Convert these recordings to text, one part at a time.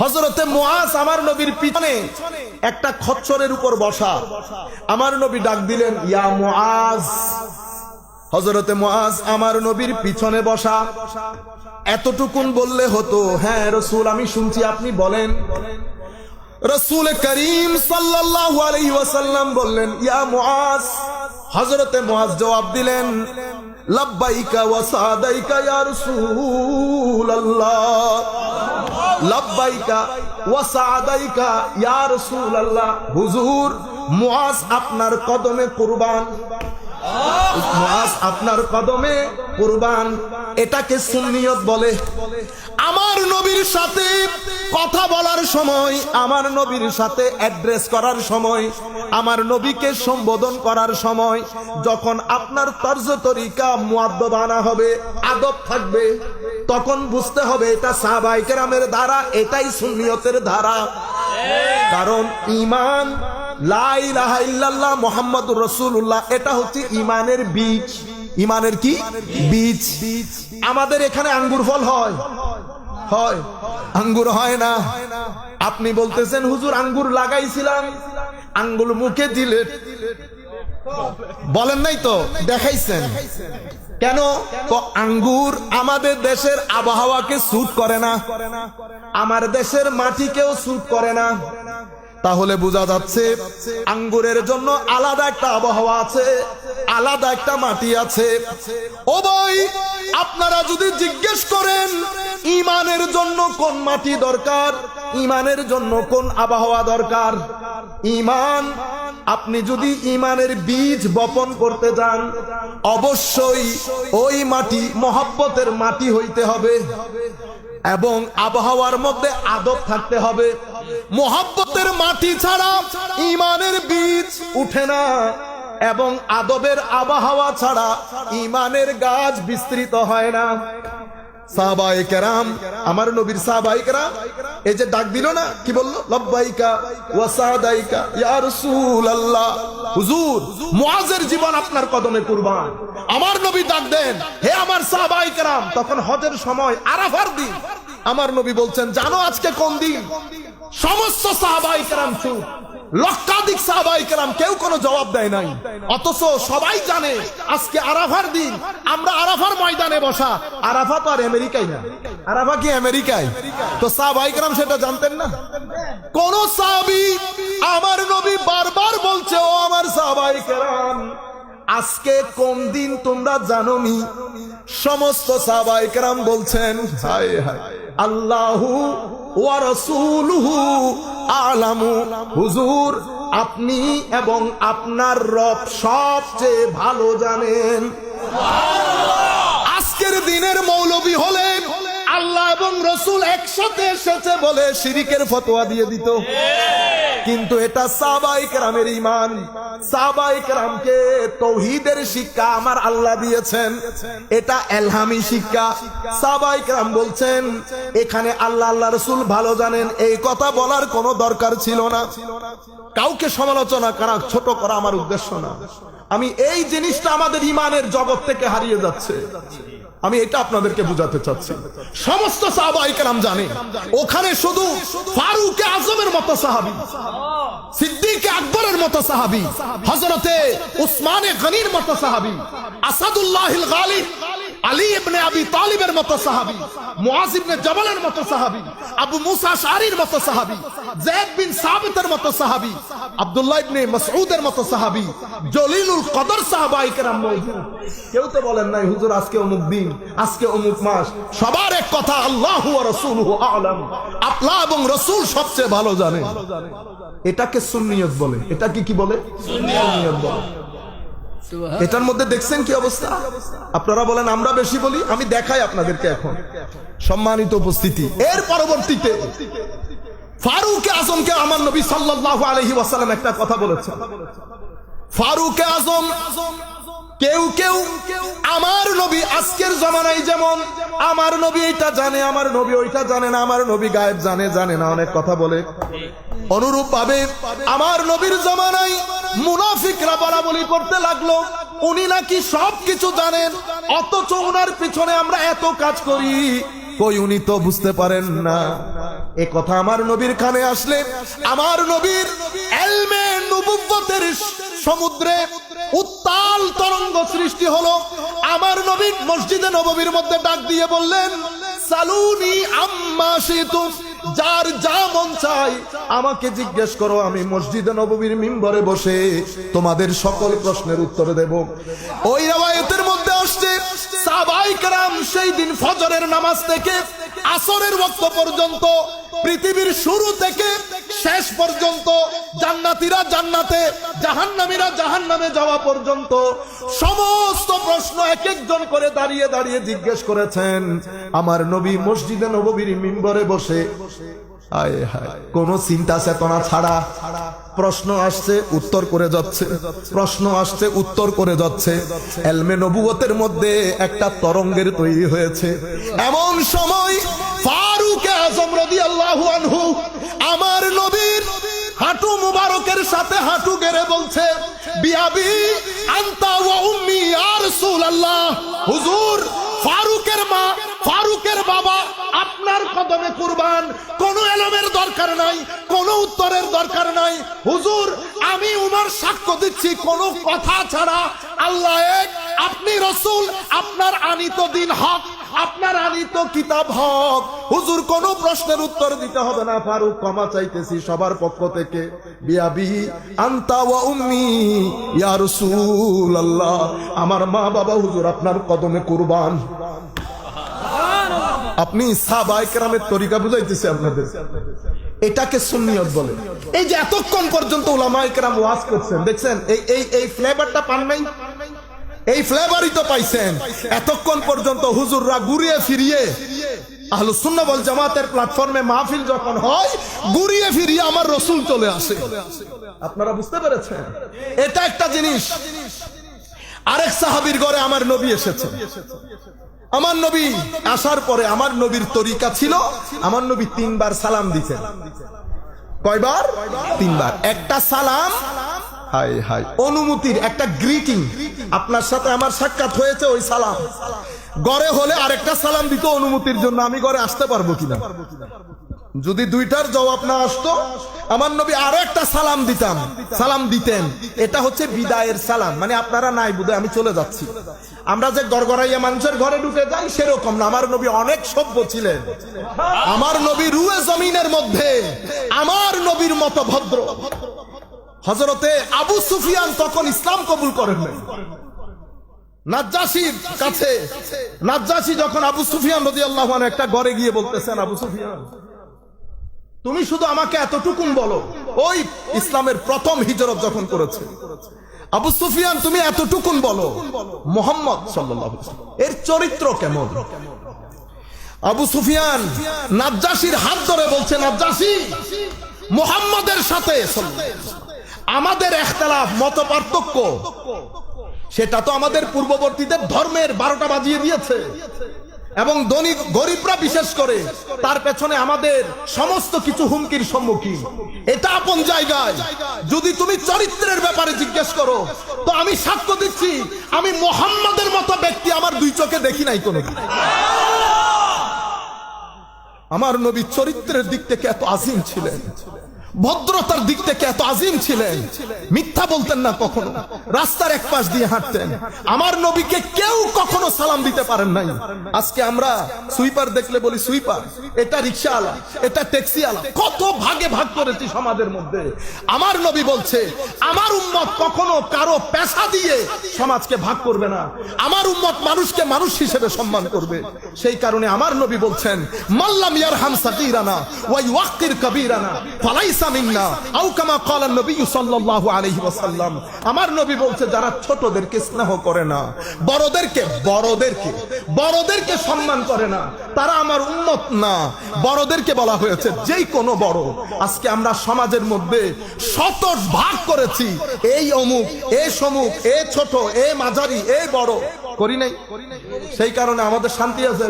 হজরতে মুআজ আমার নবীর পিছনে একটা খচ্চরের উপর বসা। আমার নবী ডাক দিলেন, ইয়া মুআজ। হজরতে মুআজ আমার নবীর পিছনে বসা। এতটুকুন বললে হতো হ্যাঁ রসুল, আমি শুনছি, আপনি বলেন। রসুল করিম সাল্লাল্লাহু আলাইহি বললেন, ইয়া মুআজ। হযরতে মুআজ জবাব দিলেন, লাব্বাইকা ওয়া সাদাইকা ইয়া রাসূলুল্লাহ। লাব্বাইকা হুজুর মুআজ আপনার কদমে কুরবান। আপনার কদমে কুরবান, এটাকে সুন্নিয়ত বলে। আমার নবীর সাথে কথা বলার সময়, আমার নবীর সাথে অ্যাড্রেস করার সময়, আমার নবীকে সম্বোধন করার সময়, যখন আপনার তর্জ তরিকা মুয়াদ্দবানা হবে, আদব থাকবে, তখন বুঝতে হবে এটা সাহাবাই কেরামের ধারা এটাই সুন্নিয়তের ধারা। কারণ ইমান লা ইলাহা ইল্লাল্লাহ মুহাম্মাদুর রাসূলুল্লাহ, এটা হচ্ছে ইমানের বীজ। ইমানের কি? বীজ। আমাদের এখানে আঙ্গুর ফল হয়। হয়। আঙ্গুর হয় না। আপনি বলতেছেন, হুজুর, আঙ্গুর লাগাইছিলাম। আঙ্গুর মুখে দিলে বলেন নাই তো, দেখাইছেন। কেন? আঙ্গুর আমাদের দেশের আবহাওয়াকে স্যুট করে না। আমার দেশের মাটিকেও স্যুট করে না। তাহলে বোঝা যাচ্ছে আঙ্গুরের জন্য আলাদা একটা আবহাওয়া আছে, আলাদা একটা মাটি আছে। ও ভাই আপনারা যদি জিজ্ঞেস করেন, ইমানের জন্য কোন মাটি দরকার, ইমানের জন্য কোন আবহাওয়া দরকার? ইমান, আপনি যদি ইমানের বীজ বপন করতে যান, অবশ্যই ওই মাটি, মহাব্বতের মাটি হইতে হবে। এবং আবহাওয়ার মধ্যে আদব থাকতে হবে। মোহাব্বতের মাটি ছাড়া ইমানের বীজ উঠে না এবং আদবের আবহাওয়া ছাড়া ইমানের গাছ বিস্তৃত হয় না। আমার নবীর এই যে ডাক দিল না, কি বলল? লব্বাইকা জীবন আপনার কদমে কুরবান। আমার নবী ডাক দেন, হে আমার সাহাবাই তখন হজের সময় আরাফার দিন। আমার নবী বলছেন, জানো আজকে কোন দিন? সমস্ত সাহাবাই কেরাম চুপ লক্ষাধিক সাহাবাই কেউ কোনো জবাব দেয় নাই। অথচ সবাই জানে, আজকে আরাফার দিন, আমরা আরাফার ময়দানে বসা। আরাফা তো আর আমেরিকায় না। আরাফা কি আমেরিকায়? তো সাহাবাই সেটা জানতেন না? কোন সাহাবি আমার নবী বারবার বলছে, ও আমার সাহাবাই কেরাম, আজকে কোন দিন তোমরা জানো নি সমস্ত সাহাবাই কেরাম বলছেন, হায় হায়, আল্লাহু হুজুর আপনি এবং আপনার রব সবচেয়ে ভালো জানেন। আজকের দিনের মৌলবি হলেন আল্লাহ এবং রসুল একসাথে এসেছে বলে শিরিকের ফতোয়া দিয়ে দিত। কিন্তু এটা সাবাই কেরামের ইমান সাবাই কেরামকে তৌহিদের শিক্ষা আমার আল্লাহ দিয়েছেন। এটা এলহামি শিক্ষা। সাবাই কেরাম বলছেন, এখানে আল্লাহ আল্লাহ রসুল ভালো জানেন। এই কথা বলার কোনো দরকার ছিল না। কাউকে সমালোচনা করা, ছোট করা আমার উদ্দেশ্য না। আমি এই জিনিসটা আমাদের ইমানের জগৎ থেকে হারিয়ে যাচ্ছে। আমি এটা আপনাদেরকে বুঝাতে চাচ্ছি। সমস্ত সাহাবাহিকেরাম জানে, ওখানে শুধু ফারুক আজমের মতো সাহাবি, সিদ্দিক আকবরের মতো সাহাবি হজরতে উসমানে গনির মতো সাহাবি আসাদুল্লাহ গালিব আলী তালিবের কেউ তো বলেন নাই, হুজুর, আজকে অমুক দিন, আজকে অমুক মাস। সবার এক কথা, আল্লাহু ওয়া রাসূলুহু এবং রাসূল সবচেয়ে ভালো জানে। এটাকে সুন্নিয়ত বলে। এটা কি কি বলে? সুন্নিয়ত বলে। এটার মধ্যে দেখছেন কি অবস্থা? আপনারা বলেন, আমরা বেশি বলি, আমি দেখাই আপনাদেরকে এখন। সম্মানিত উপস্থিতি। এর পরবর্তীতে ফারুক আজমকে আমার নবী সাল্লাহ আলহি ওয়াসাল্লাম একটা কথা বলেছেন। ফারুক আজম কেউ কেউ, আমার নবী আজকের জমানায় যেমন, আমার নবী এটা জানে, আমার নবী ওইটা জানে না, আমার নবী গায়েব জানে জানে না, অনেক কথা বলে। অনুরূপ ভাবে আমার নবীর জমানায় মুনাফিকরা বলা বলি করতে লাগল, উনি নাকি সব কিছু জানেন, অথচ উনার পিছনে আমরা এত কাজ করি, কই উনি তো বুঝতে পারেন না। এ কথা আমার নবীর কানে আসলে, আমার নবীর এলমে নবুব্বতের সমুদ্রে উত্তাল তরঙ্গ সৃষ্টি হলো। আমার নবী মসজিদে নববীর মধ্যে ডাক দিয়ে বললেন, সালুনি আম্মা শিতুম যার যা মন চাই আমাকে জিজ্ঞেস করো, আমি মসজিদে নববীর মিম্বরে বসে তোমাদের সকল প্রশ্নের উত্তর দেব। ওই রাওয়ায়াতের মধ্যে আসছে সাহাবাই কেরাম সেই দিন ফজরের নামাজ থেকে আসরের ওয়াক্ত পর্যন্ত পৃথিবীর শুরু থেকে শেষ পর্যন্ত জান্নাতিরা জান্নাতে, জাহান্নামীরা জাহান্নামে যাওয়া পর্যন্ত সমস্ত প্রশ্ন এক একজন করে দাঁড়িয়ে দাঁড়িয়ে জিজ্ঞেস করেছেন। আমার নবী মসজিদে নবীর মিম্বরে বসে চিন্তা চেতনা ছাড়া প্রশ্ন আসছে, উত্তর করে যাচ্ছে। প্রশ্ন আসছে, উত্তর করে যাচ্ছে। এলমে নবুয়তের মধ্যে একটা তরঙ্গের তৈরি হয়েছে। এমন সময় ফারুক আজম রাদিয়াল্লাহু আনহু আমার নবীর হাঁটু মুবারকের সাথে হাঁটু গেড়ে বলছে, বিয়াবি, আন্তা ওয়া উম্মি ইয়া রাসূলুল্লাহ। হুজুর, ফারুকের মা, ফারুকের বাবা, আপনার কদমে কুরবান, কোন এলমের দরকার নাই, কোন উত্তরের দরকার নাই। হুজুর, আমি উমার সাক্ষ্য দিচ্ছি, কোন কথা ছাড়া, আল্লাহ এক আপনি রসুল, আপনার আনিত দিন হক, আপনার আনিত কিতাব হক। হুজুর, কোন প্রশ্নের উত্তর দিতে হবে না। ফারুক, ক্ষমা চাইতেছি সবার পক্ষ থেকে। আমার মা বাবা হুজুর, আপনার কদমে কুরবান। আপনি সাহাবায়ে তরিকা বুঝাইতেছে আপনাদের। এটাকে সুন্নিয়ত বলে। এই যে এতক্ষণ পর্যন্ত উলামায়ে কেরাম ওয়াজ করছেন, দেখছেন? এই এই ফ্লেভারটা পান নাই? এই ফ্লেভারই তো পাইছেন। এতক্ষণ পর্যন্ত হুজুররা ঘুরিয়ে ফিরিয়ে জামাতের প্ল্যাটফর্মে মাহফিল যখন হয়, ঘুরিয়ে ফিরিয়ে আমার রসুল চলে আসে। আপনারা বুঝতে পেরেছেন? এটা একটা জিনিস। আরেক সাহাবীর ঘরে আমার নবী এসেছে। আমার নবী আসার পরে আমার নবীর তরিকা ছিল, আমার নবী তিনবার সালাম দিতেন। কয়বার? তিনবার। একটা সালাম অনুমতির একটা গ্রিটিং আপনার সাথে আমার সাক্ষাৎ হয়েছে ওই সালাম। গড়ে হলে আরেকটা সালাম দিত অনুমতির জন্য আমি ঘরে আসতে পারব কিনা? যদি দুইটার জবাব না আসতো, আমার নবী আরও একটা সালাম দিতাম। সালাম দিতেন। এটা হচ্ছে বিদায়ের সালাম। মানে আপনারা নাই বুধে, আমি চলে যাচ্ছি। আমরা যে গড়গড়াইয়া মানুষের ঘরে ঢুকে যাই, সেরকম না। আমার নবী অনেক সভ্য ছিলেন। আমার নবী রুয়ে জমিনের মধ্যে। আমার নবীর মতো ভদ্র হজরতে আবু সুফিয়ান তখন ইসলাম কবুল করেন নাই। নাজ্জাসির কাছে নাজ্জাসি যখন আবু সুফিয়ান রদি আল্লাহ একটা ঘরে গিয়ে বলতেছেন আবু সুফিয়ান তুমি শুধু আমাকে এতটুকুন বলো ওই ইসলামের প্রথম হিজরত যখন করেছে। আবু সুফিয়ান তুমি এতটুকুন বলো মোহাম্মদ ওয়াসাল্লাম, এর চরিত্র কেমন? আবু সুফিয়ান নাজ্জাসির হাত ধরে বলছে নাজ্জাসি মোহাম্মদের সাথে আমাদের একতলাফ মত পার্থক্য। সেটা তো আমাদের পূর্ববর্তীদের ধর্মের বারোটা বাজিয়ে দিয়েছে। এবং ধনী, গরিবরা বিশেষ করে, তার পেছনে আমাদের সমস্ত কিছু হুমকির সম্মুখীন। এটা আপন জায়গায়। যদি তুমি চরিত্রের ব্যাপারে জিজ্ঞেস করো, তো আমি সাক্ষ্য দিচ্ছি, আমি মোহাম্মদের মতো ব্যক্তি আমার দুই চোখে দেখি নাই কোনো আমার নবী চরিত্রের দিক থেকে এত আজিম ছিলেন। ভদ্রতার দিক থেকে এত আজিম ছিলেন। মিথ্যা বলতেন না কখনো। রাস্তার এক পাশ দিয়ে হাঁটতেন। আমার নবীকে কেউ কখনো সালাম দিতে পারেন নাই। আজকে আমরা সুইপার দেখলে বলি সুইপার। এটা রিক্সা আলা এটা ট্যাক্সি আলা কত ভাগে ভাগ করেছি সমাজের মধ্যে। আমার নবী বলছে, আমার উম্মত কখনো কারও পেশা দিয়ে সমাজকে ভাগ করবে না। আমার উম্মত মানুষকে মানুষ হিসেবে সম্মান করবে। সেই কারণে আমার নবী বলছেন মাল্লাম ইয়ারহাম সাকিরানা ওয়া ইউক্কির কবীরানা, ফালাইসা আমার নবী বলছে, যারা ছোটদেরকে স্নেহ করে না, বড়দেরকে বড়দেরকে বড়দেরকে সম্মান করে না, তারা আমার উম্মত না। বড়দেরকে বলা হয়েছে, যেই কোনো বড়, আজকে আমরা সমাজের মধ্যে শত ভাগ করেছি। এই অমুক, এ সমুক, এ ছোট, এ মাঝারি, এ বড়। করি নাই? সেই কারণে আমাদের শান্তি আছে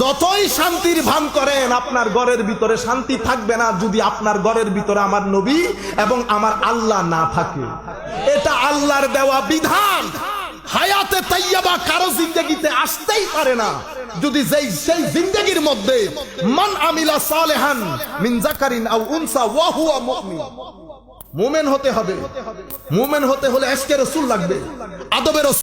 যতই শান্তির ভান করেন, আপনার ঘরের ভিতরে শান্তি থাকবে না যদি আপনার ঘরের ভিতরে আমার নবী এবং আমার আল্লাহ না থাকে। এটা আল্লাহর দেওয়া বিধান। হায়াতে তাইয়াবা কারও জিন্দগিতে আসতেই পারে না। যদি যেই, সেই জিন্দগির মধ্যে মান আমিলা সালেহান মিন জাকারিন আও উনসা ওয়া হুয়া মুমিন। মুমিন হতে হবে। মুমিন হতে হলে এশকে রাসূল লাগবে। আদবের